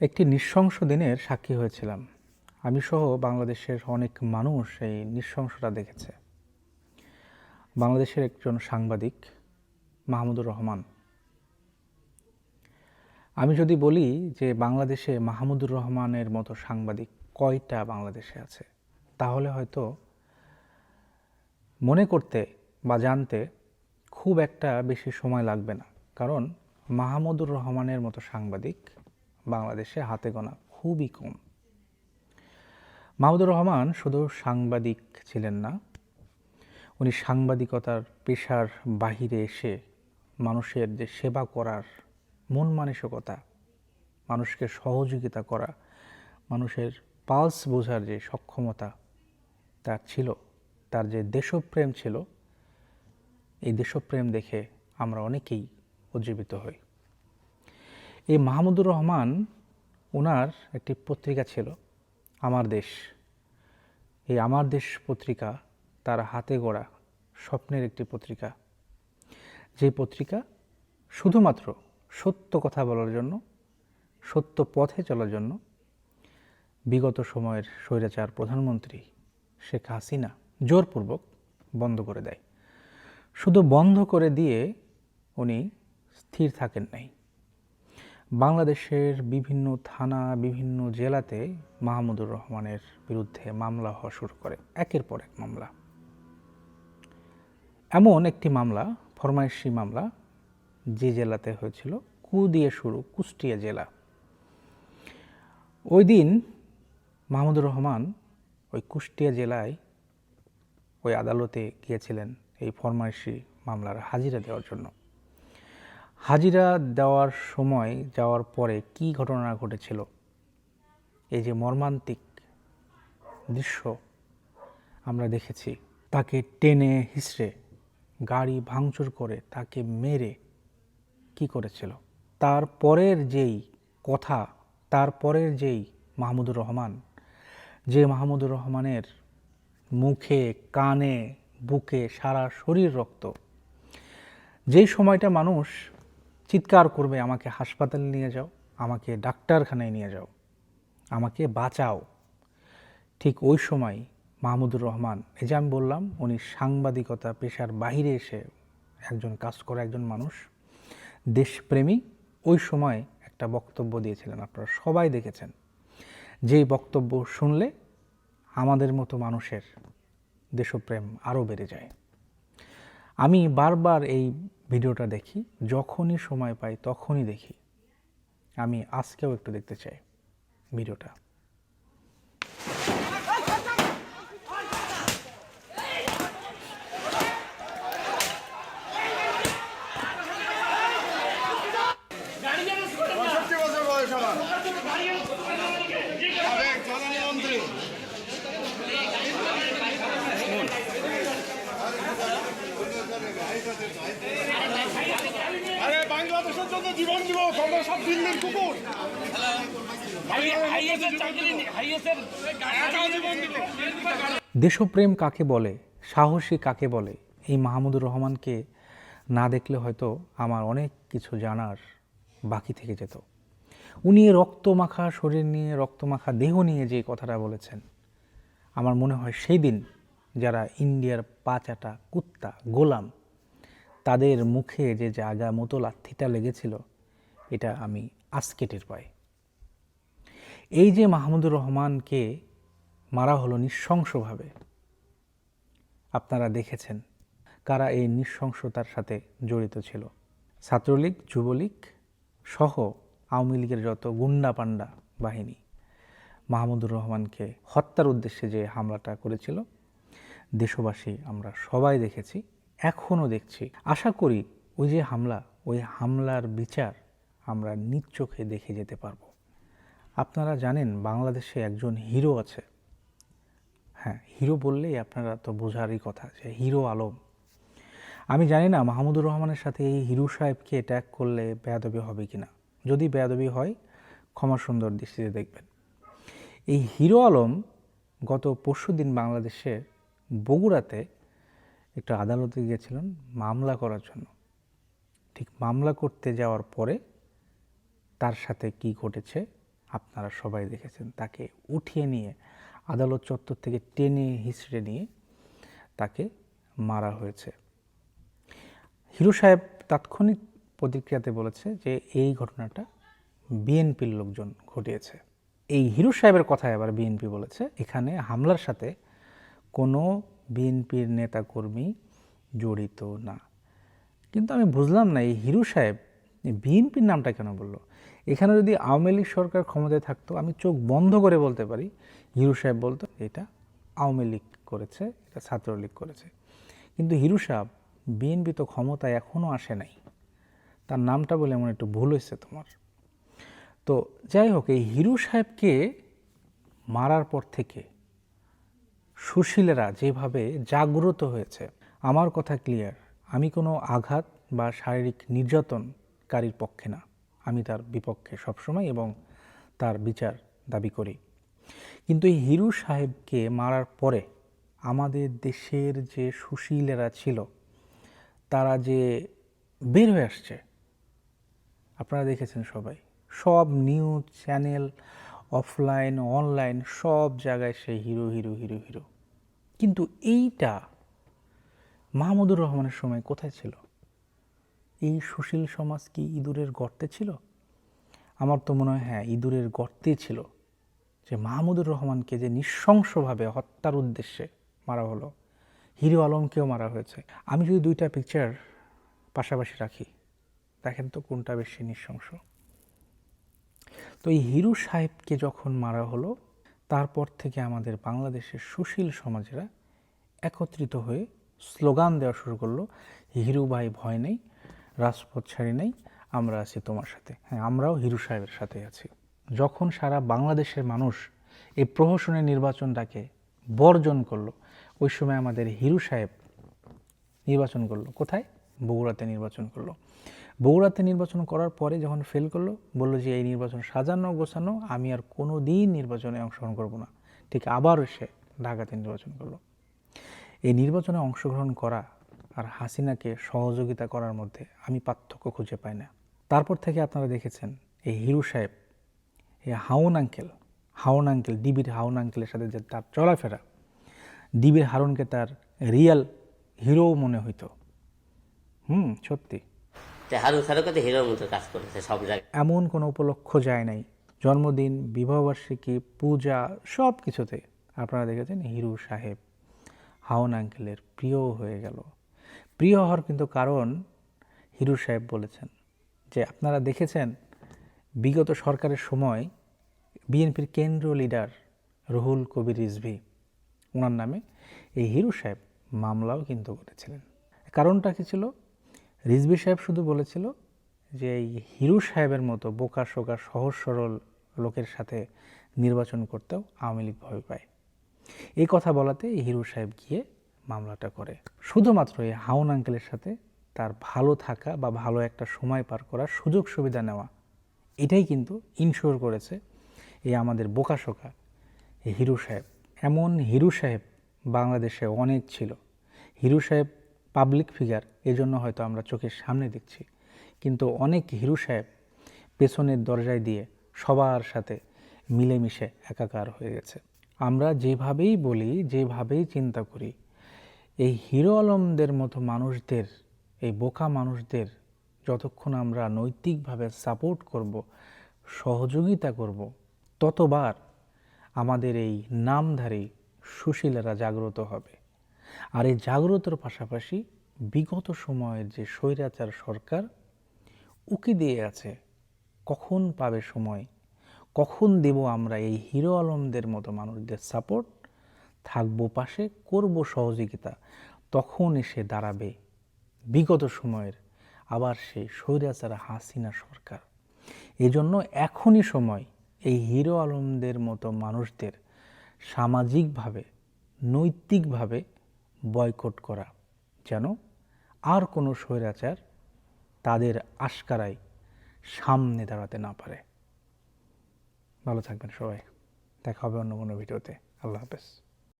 একটি নৃশংস দিনের সাক্ষী হয়েছিলাম। আমি সহ বাংলাদেশের অনেক মানুষ এই নৃশংসতা দেখেছে। বাংলাদেশের একজন সাংবাদিক, মাহমুদুর রহমান। আমি যদি বলি যে বাংলাদেশে মাহমুদুর রহমানের মতো সাংবাদিক কয়টা বাংলাদেশে আছে, তাহলে হয়তো মনে করতে বা জানতে খুব একটা বেশি সময় লাগবে না। কারণ মাহমুদুর রহমানের মতো সাংবাদিক বাংলাদেশে হাতে গোনা খুবই কম। মাহমুদুর রহমান শুধু সাংবাদিক ছিলেন না, উনি সাংবাদিকতার পেশার বাহিরে এসে মানুষের যে সেবা করার মন মানসিকতা, মানুষকে সহযোগিতা করা, মানুষের পালস বোঝার যে সক্ষমতা তার ছিল, তার যে দেশপ্রেম ছিল, এই দেশপ্রেম দেখে আমরা অনেকেই উজ্জীবিত হই। এই মাহমুদুর রহমান ওনার একটি পত্রিকা ছিল, আমার দেশ। এই আমার দেশ পত্রিকা তার হাতে গড়া স্বপ্নের একটি পত্রিকা। যে পত্রিকা শুধুমাত্র সত্য কথা বলার জন্য, সত্য পথে চলার জন্য বিগত সময়ের স্বৈরাচার প্রধানমন্ত্রী শেখ হাসিনা জোরপূর্বক বন্ধ করে দেয়। শুধু বন্ধ করে দিয়ে উনি স্থির থাকেন নাই। বাংলাদেশের বিভিন্ন থানা, বিভিন্ন জেলাতে মাহমুদুর রহমানের বিরুদ্ধে মামলা হওয়া শুরু করে, একের পর এক মামলা। এমন একটি মামলা, ফরমাইশি মামলা, যে জেলাতে হয়েছিল কু দিয়ে শুরু কুষ্টিয়া জেলা। ওই দিন মাহমুদুর রহমান ওই কুষ্টিয়া জেলায় ওই আদালতে গিয়েছিলেন এই ফরমাইশি মামলার হাজিরা দেওয়ার জন্য। হাজিরা দেওয়ার সময় যাওয়ার পরে কি ঘটনা ঘটেছিল? এই যে মর্মান্তিক দৃশ্য আমরা দেখেছি। তাকে টেনে হিসড়ে, গাড়ি ভাঙচুর করে তাকে মেরে কি করেছিল? তার পরের যেই কথা, তার পরের যেই মাহমুদুর রহমান, যে মাহমুদুর রহমানের মুখে, কানে, বুকে সারা শরীর রক্ত, যেই সময়টা মানুষ চিৎকার করবে, আমাকে হাসপাতালে নিয়ে যাও, আমাকে ডাক্তারখানায় নিয়ে যাও, আমাকে বাঁচাও। ঠিক ওই সময় মাহমুদুর রহমান, এই যে আমি বললাম, উনি সাংবাদিকতা পেশার বাহিরে এসে একজন কাজ করা একজন মানুষ, দেশপ্রেমী, ওই সময় একটা বক্তব্য দিয়েছিলেন আপনারা, সবাই দেখেছেন। যেই বক্তব্য শুনলে আমাদের মতো মানুষের দেশপ্রেম আরও বেড়ে যায়। আমি বারবার এই ভিডিওটা দেখি, যখনই সময় পাই তখনই দেখি। আমি আজকেও একটু দেখতে চাই ভিডিওটা। পঁয়ষট্টি বছর দেশপ্রেম কাকে বলে? সাহসী কাকে বলে? এই মাহমুদুর রহমানকে না দেখলে হয়তো আমার অনেক কিছু জানার বাকি থেকে যেত। উনি রক্তমাখা শরীর নিয়ে, রক্তমাখা দেহ নিয়ে যে কথাটা বলেছেন, আমার মনে হয় সেই দিন যারা ইন্ডিয়ার পাচাটা, কুত্তা, গোলাম তাদের মুখে যে জায়গা মতো লাথিটা লেগেছিল, এটা আমি আজকে টের পাই। এই যে মাহমুদুর রহমানকে মারা হলো নৃশংসভাবে, আপনারা দেখেছেন কারা এই নৃশংসতার সাথে জড়িত ছিল। ছাত্রলীগ, যুবলীগ সহ আওয়ামী লীগের যত গুন্ডা পান্ডা বাহিনী, মাহমুদুর রহমানকে হত্যার উদ্দেশ্যে যে হামলাটা করেছিল, দেশবাসী আমরা সবাই দেখেছি। এখনও দেখছি। আশা করি ওই যে হামলা, ওই হামলার বিচার আমরা নিজ চোখে দেখে যেতে পারব। আপনারা জানেন বাংলাদেশে একজন হিরো আছে। হ্যাঁ হিরো বললেই আপনারা তো বোঝারই কথা যে হিরো আলম। আমি জানি না মাহমুদুর রহমানের সাথে এই হিরো সাহেবকে অ্যাট্যাক করলে বেয়াদবি হবে কি না যদি বেয়াদবি হয়, ক্ষমা সুন্দর দৃষ্টিতে দেখবেন। এই হিরো আলম গত পরশু দিন বাংলাদেশের বগুড়াতে একটা আদালতে গিয়েছিলেন মামলা করার জন্য। ঠিক মামলা করতে যাওয়ার পরে তার সাথে কি ঘটেছে আপনারা সবাই দেখেছেন। তাকে উঠিয়ে নিয়ে, আদালত চত্বর থেকে টেনে হিসড়ে নিয়ে তাকে মারা হয়েছে। হিরু সাহেব তাৎক্ষণিক প্রতিক্রিয়াতে বলেছে যে এই ঘটনাটা বিএনপির লোকজন ঘটিয়েছে। এই হিরু সাহেবের কথায় আবার বিএনপি বলেছে। এখানে হামলার সাথে কোনো বিএনপির নেতাকর্মী জড়িত না। কিন্তু আমি বুঝলাম না এই হিরু সাহেব বিএনপির নামটা কেন বলল? এখানে যদি আওয়ামী লীগ সরকার ক্ষমতায় থাকতো, আমি চোখ বন্ধ করে বলতে পারি, হিরু সাহেব বলতো এটা আওয়ামী লীগ করেছে, এটা ছাত্রলীগ করেছে। কিন্তু হিরু সাহেব, বিএনপি তো ক্ষমতায় এখনও আসে নাই। তার নামটা বলে এমন একটু ভুল হয়েছে তোমার। তো যাই হোক, এই হিরু সাহেবকে মারার পর থেকে সুশীলেরা যেভাবে জাগ্রত হয়েছে, আমার কথা ক্লিয়ার আমি কোনো আঘাত বা শারীরিক নির্যাতনকারীর পক্ষে না। আমি তার বিপক্ষে সবসময় এবং তার বিচার দাবি করি। কিন্তু এই হিরু সাহেবকে মারার পরে আমাদের দেশের যে সুশীলেরা ছিল, তারা যে বের হয়ে আসছে, আপনারা দেখেছেন সবাই। সব নিউজ চ্যানেল অফলাইন অনলাইন সব জায়গায় সেই হিরো হিরো হিরো হিরো কিন্তু এইটা মাহমুদুর রহমানের সময় কোথায় ছিল? এই সুশীল সমাজ কি ইঁদুরের গর্তে ছিল? আমার তো মনে হয় হ্যাঁ ইঁদুরের গর্তে ছিল। যে মাহমুদুর রহমানকে যে নৃশংসভাবে হত্যার উদ্দেশ্যে মারা হলো, হিরো আলমকেও মারা হয়েছে। আমি যদি দুইটা পিকচার পাশাপাশি রাখি, দেখেন তো কোনটা বেশি নৃশংস। তো এই হিরু সাহেবকে যখন মারা হলো, তারপর থেকে আমাদের বাংলাদেশের সুশীল সমাজেরা একত্রিত হয়ে স্লোগান দেওয়া শুরু করল, হিরু ভাই ভয় নেই, রাজপথ ছাড়ি নেই, আমরা আছি তোমার সাথে। হ্যাঁ আমরাও হিরু সাহেবের সাথে আছি। যখন সারা বাংলাদেশের মানুষ এই প্রহসনের নির্বাচনটাকে বর্জন করল, ওই সময় আমাদের হিরু সাহেব নির্বাচন করল। কোথায়? বগুড়াতে নির্বাচন করল। বগুড়াতে নির্বাচন করার পরে যখন ফেল করল, বলল যে, এই নির্বাচন সাজানো, গোছানো, আমি আর কোনো দিন নির্বাচনে অংশগ্রহণ করব না। ঠিক আবার সে ঢাকাতে নির্বাচন করল। এই নির্বাচনে অংশগ্রহণ করা আর হাসিনাকে সহযোগিতা করার মধ্যে আমি পার্থক্য খুঁজে পাই না। তারপর থেকে আপনারা দেখেছেন, এই হিরু সাহেব, এই হাউন আঙ্কেল হাউন আঙ্কেল, ডিবির হাউন আঙ্কেলের সাথে যে তার চলাফেরা, ডিবির হারুনকে তার রিয়াল হিরো মনে হইতো। হুম, সত্যি। হারুন হিরোর মতো কাজ করেছে সব জায়গায়। এমন কোনো উপলক্ষ যায় নাই। জন্মদিন বিবাহবার্ষিকী পূজা, সব কিছুতে আপনারা দেখেছেন হিরু সাহেব হাওন আঙ্কেলের প্রিয় হয়ে গেল। প্রিয় হওয়ার কিন্তু কারণ হিরু সাহেব বলেছেন যে, আপনারা দেখেছেন বিগত সরকারের সময় বিএনপির কেন্দ্রীয় লিডার রুহুল কবির রিজভি, ওনার নামে এই হিরু সাহেব মামলাও কিন্তু করেছিলেন। কারণটা কি ছিল? রিজভি সাহেব শুধু বলেছিল যে এই হিরু সাহেবের মতো বোকা শোকা, সহজ সরল লোকের সাথে নির্বাচন করতেও আওয়ামী লীগ ভয় পায়। এই কথা বলাতে হিরু সাহেব গিয়ে মামলাটা করে। শুধুমাত্র এই হাউন আঙ্কেলের সাথে তার ভালো থাকা বা ভালো একটা সময় পার করার সুযোগ সুবিধা নেওয়া, এটাই কিন্তু ইনশিওর করেছে এই আমাদের বোকাশোকা হিরু সাহেব। এমন হিরু সাহেব বাংলাদেশে অনেক ছিল। হিরু সাহেব পাবলিক ফিগার এজন্য হয়তো আমরা চোখের সামনে দেখছি। কিন্তু অনেক হিরু সাহেব পেছনের দরজায় দিয়ে সবার সাথে মিলেমিশে একাকার হয়ে গেছে। আমরা যেভাবেই বলি, যেভাবেই চিন্তা করি, এই হিরো আলমদের মতো মানুষদের, এই বোকা মানুষদের যতক্ষণ আমরা নৈতিকভাবে সাপোর্ট করব, সহযোগিতা করব, ততবার আমাদের এই নামধারী সুশীলেরা জাগ্রত হবে। আর এই জাগ্রতর পাশাপাশি বিগত সময়ের যে স্বৈরাচার সরকার, উকি দিয়ে আছে, কখন পাবে সময়? কখন দেব আমরা এই হিরো আলমদের মতো মানুষদের সাপোর্ট থাকব পাশে, করব সহযোগিতা। তখন এসে দাঁড়াবে বিগত সময়ের আবার সেই স্বৈরাচার হাসিনা সরকার। এজন্য এখনই সময় এই হিরো আলমদের মতো মানুষদের সামাজিকভাবে, নৈতিকভাবে বয়কট করা। যেন আর কোনো স্বৈরাচার তাদের আশকারায় সামনে দাঁড়াতে না পারে। ভালো থাকবেন সবাই। দেখা হবে অন্য কোনো ভিডিওতে। আল্লাহ হাফেজ।